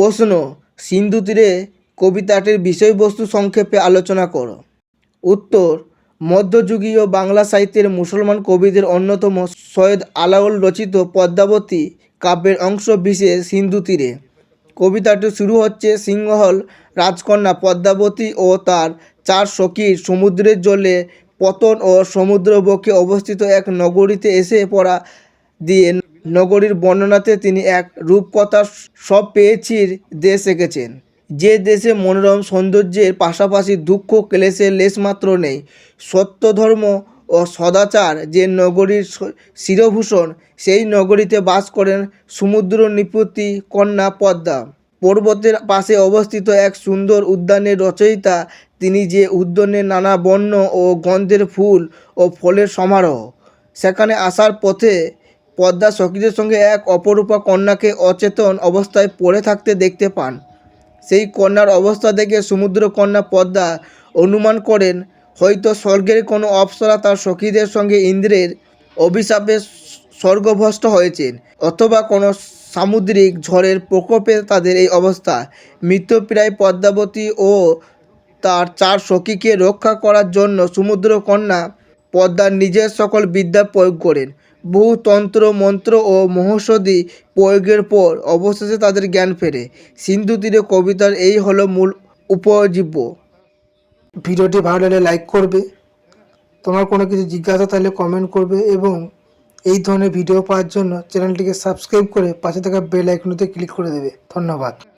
প্রশ্ন সিন্ধু তীরে কবিতাটির বিষয়বস্তু সংক্ষেপে আলোচনা করো। উত্তর, মধ্যযুগীয় বাংলা সাহিত্যের মুসলমান কবিদের অন্যতম সৈয়দ আলাউল রচিত পদ্মাবতী কাব্যের অংশ বিশেষ সিন্ধু তীরে কবিতাটি শুরু হচ্ছে সিংহল, রাজকন্যা পদ্মাবতী ও তার চার সখীর সমুদ্রের জলে পতন ও সমুদ্রবক্ষে অবস্থিত এক নগরীতে এসে পড়া দিয়ে নগরীর বর্ণনাতে তিনি এক রূপকথার সব পেয়েছির দেশ এঁকেছেন। যে দেশে মনোরম সৌন্দর্যের পাশাপাশি দুঃখ ক্লেশের লেশমাত্র নেই সত্য ধর্ম ও সদাচার যে নগরীর শিরভূষণ, সেই নগরীতে বাস করেন সমুদ্র নিপতি কন্যা পদ্মা। পর্বতের পাশে অবস্থিত এক সুন্দর উদ্যানের রচয়িতা তিনি যে উদ্যানে নানা বর্ণ ও গন্ধের ফুল ও ফলের সমারোহ। সেখানে আসার পথে পদ্মা সখীদের সঙ্গে এক অপরূপা কন্যাকে অচেতন অবস্থায় পড়ে থাকতে দেখতে পান। সেই কন্যার অবস্থা দেখে সমুদ্র কন্যা পদ্মা অনুমান করেন, হয়তো স্বর্গের কোনো অপ্সরা তার সখীদের সঙ্গে ইন্দ্রের অভিশাপে স্বর্গভ্রষ্ট হয়েছেন, অথবা কোনো সামুদ্রিক ঝড়ের প্রকোপে তাদের এই অবস্থা। মৃত্যুপ্রায় পদ্মাবতী ও তার চার সখীকে রক্ষা করার জন্য সমুদ্র কন্যা পদ্মার নিজের সকল বিদ্যা প্রয়োগ করেন। বহু তন্ত্র মন্ত্র ও মহৌষধি প্রয়োগের পর অবশেষে তাদের জ্ঞান ফেরে। সিন্ধু তীরে কবিতার এই হলো মূল উপজীব্য। ভিডিওটি ভালো লাগলে লাইক করবে। তোমার কোনো কিছু জিজ্ঞাসা থাকলে কমেন্ট করবে এবং এই ধরনের ভিডিও পাওয়ার জন্য চ্যানেলটিকে সাবস্ক্রাইব করে পাশে থাকা বেল আইকনটিতে ক্লিক করে দেবে। ধন্যবাদ।